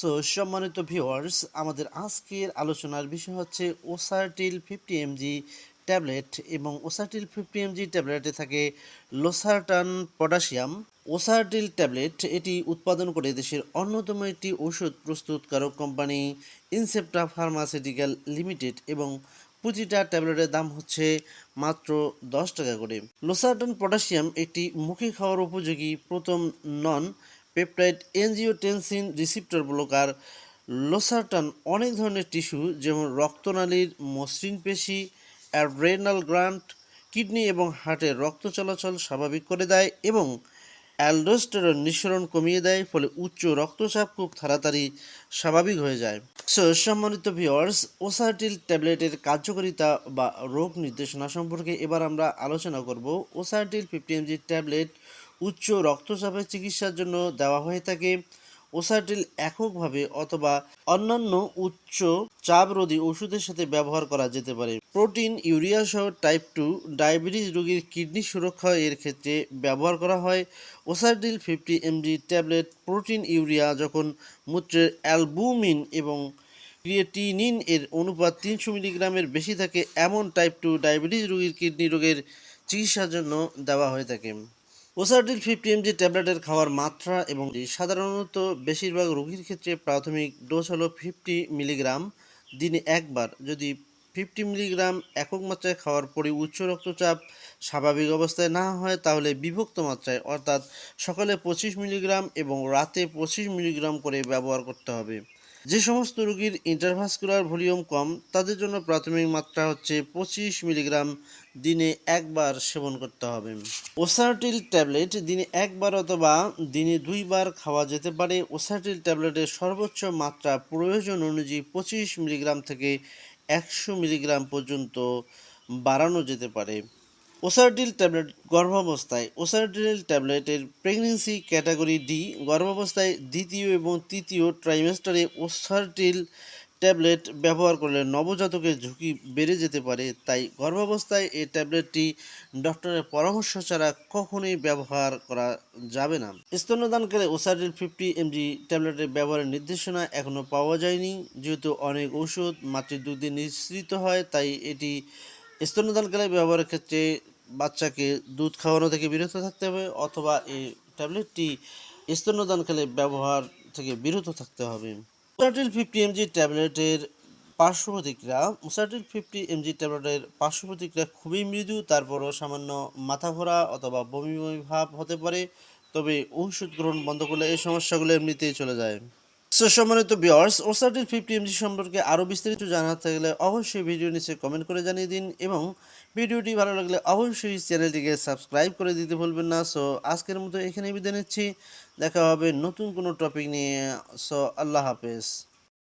So সম্মানিত viewers, আমাদের আজকের আলোচনার বিষয় হচ্ছে ওসারটিল ফিফটি এমজি ট্যাবলেট এবং ওসারটিল ফিফটি এমজি ট্যাবলেটে থাকে লোসারটান পটাশিয়াম। ওসারটিল ট্যাবলেট এটি উৎপাদন করে দেশের অন্যতম একটি ওষুধ প্রস্তুতকারক কোম্পানি ইনসেপ্টা ফার্মাসিউটিক্যাল লিমিটেড এবং প্রতিটা ট্যাবলেটের দাম হচ্ছে মাত্র দশ টাকা করে। লোসারটন পটাশিয়াম একটি মুখে খাওয়ার উপযোগী প্রথম non peptide angiotensin receptor blocker losartan অনেক ধরনের টিস্যু যেমন রক্তনালীর মসৃণ পেশি, অ্যাড্রেনাল গ্রান্ট, কিডনি এবং হার্টের রক্ত চলাচল স্বাভাবিক করে দেয় এবং অ্যালডোস্টেরন নিঃসরণ কমিয়ে দেয়, ফলে উচ্চ রক্তচাপ খুব তাড়াতাড়ি স্বাভাবিক হয়ে যায়। সো সম্মানিত ভিওয়ার্স ওসার্টিল ট্যাবলেটের কার্যকারিতা বা রোগ নির্দেশনা সম্পর্কে এবার আমরা আলোচনা করব। ওসার্টিল ফিফটি এমজি ট্যাবলেট উচ্চ রক্তচাপের চিকিৎসার জন্য দেওয়া হয়ে থাকে। ওসার্টিল এককভাবে অথবা অন্যান্য উচ্চ চাপরোধী ওষুধের সাথে ব্যবহার করা যেতে পারে। প্রোটিন ইউরিয়া সহ টাইপ টু ডায়াবেটিস রোগীর কিডনি সুরক্ষা এর ক্ষেত্রে ব্যবহার করা হয়। Osartil fifty MG tablet proteinuria যখন মূত্রের অ্যালবুমিন এবং ক্রিয়েটিনিন এর অনুপাত তিনশো মিলিগ্রামের বেশি থাকে, এমন টাইপ টু ডায়াবেটিস রোগীর কিডনি রোগের চিকিৎসার জন্য দেওয়া হয়ে থাকে। ওসার্টিল ফিফটি এমজি ট্যাবলেটের খাওয়ার মাত্রা এবং সাধারণত বেশিরভাগ রোগীর ক্ষেত্রে প্রাথমিক ডোজ হলো ফিফটি মিলিগ্রাম। দিনে একবার যদি ফিফটি মিলিগ্রাম একক মাত্রায় খাওয়ার পরে উচ্চ রক্তচাপ স্বাভাবিক অবস্থায় না হয়, তাহলে বিভক্ত মাত্রায়, অর্থাৎ সকালে পঁচিশ মিলিগ্রাম এবং রাতে পঁচিশ মিলিগ্রাম করে ব্যবহার করতে হবে। যে সমস্ত রোগীর ইন্টারভাস্কুলার ভলিউম কম, তাদের জন্য প্রাথমিক মাত্রা হচ্ছে পঁচিশ মিলিগ্রাম দিনে একবার সেবন করতে হবে। ওসার্টিল ট্যাবলেট দিনে একবার অথবা দিনে দুইবার খাওয়া যেতে পারে। ওসার্টিল ট্যাবলেটের সর্বোচ্চ মাত্রা প্রয়োজন অনুযায়ী পঁচিশ মিলিগ্রাম থেকে একশো মিলিগ্রাম পর্যন্ত বাড়ানো যেতে পারে। ওসার্টিল ট্যাবলেট গর্ভাবস্থায় ওসার্টিল ট্যাবলেটের প্রেগনেন্সি ক্যাটাগরি ডি গর্ভাবস্থায় দ্বিতীয় এবং তৃতীয় ট্রাইমেস্টারে ওসার্টিল ট্যাবলেট ব্যবহার করলে নবজাতকের ঝুঁকি বেড়ে যেতে পারে, তাই গর্ভাবস্থায় এই ট্যাবলেটটি ডক্টরের পরামর্শ ছাড়া কখনোই ব্যবহার করা যাবে না। স্তন্যদানকালে ওসার্টিল ফিফটি এমজি ট্যাবলেটের ব্যবহারের নির্দেশনা এখনও পাওয়া যায়নি। যেহেতু অনেক ওষুধ মাতৃদুগ্ধে নিঃসৃত হয়, তাই এটি স্তন্যদানকালে ব্যবহারের ক্ষেত্রে বাচ্চাকে দুধ খাওয়ানো থেকে বিরত থাকতে হবে অথবা এই ট্যাবলেটটি স্তন্যদানকালে ব্যবহার থেকে বিরত থাকতে হবে। মুসাটিল ফিফটি এমজি ট্যাবলেটের পার্শ্ব প্রতিক্রিয়া মুসাটিল ফিফটি এমজি ট্যাবলেটের পার্শ্ব প্রতিক্রিয়া খুবই মৃদু, তারপরও সামান্য মাথা ঘোরা অথবা বমি বমি ভাব হতে পারে, তবে ঔষধ গ্রহণ বন্ধ করলে এই সমস্যাগুলো এমনিতেই চলে যায়। সো সম্মানিত বিয়ার্স ওসার্টিল ফিফটি এমজি সম্পর্কে আরও বিস্তারিত জানাতে থাকলে অবশ্যই ভিডিও নিচে কমেন্ট করে জানিয়ে দিন এবং ভিডিওটি ভালো লাগলে অবশ্যই চ্যানেলটিকে সাবস্ক্রাইব করে দিতে ভুলবেন না। সো আজকের মতো এখানে বিদায় নিচ্ছি। দেখা হবে নতুন কোনো টপিক নিয়ে। সো আল্লাহ হাফেজ।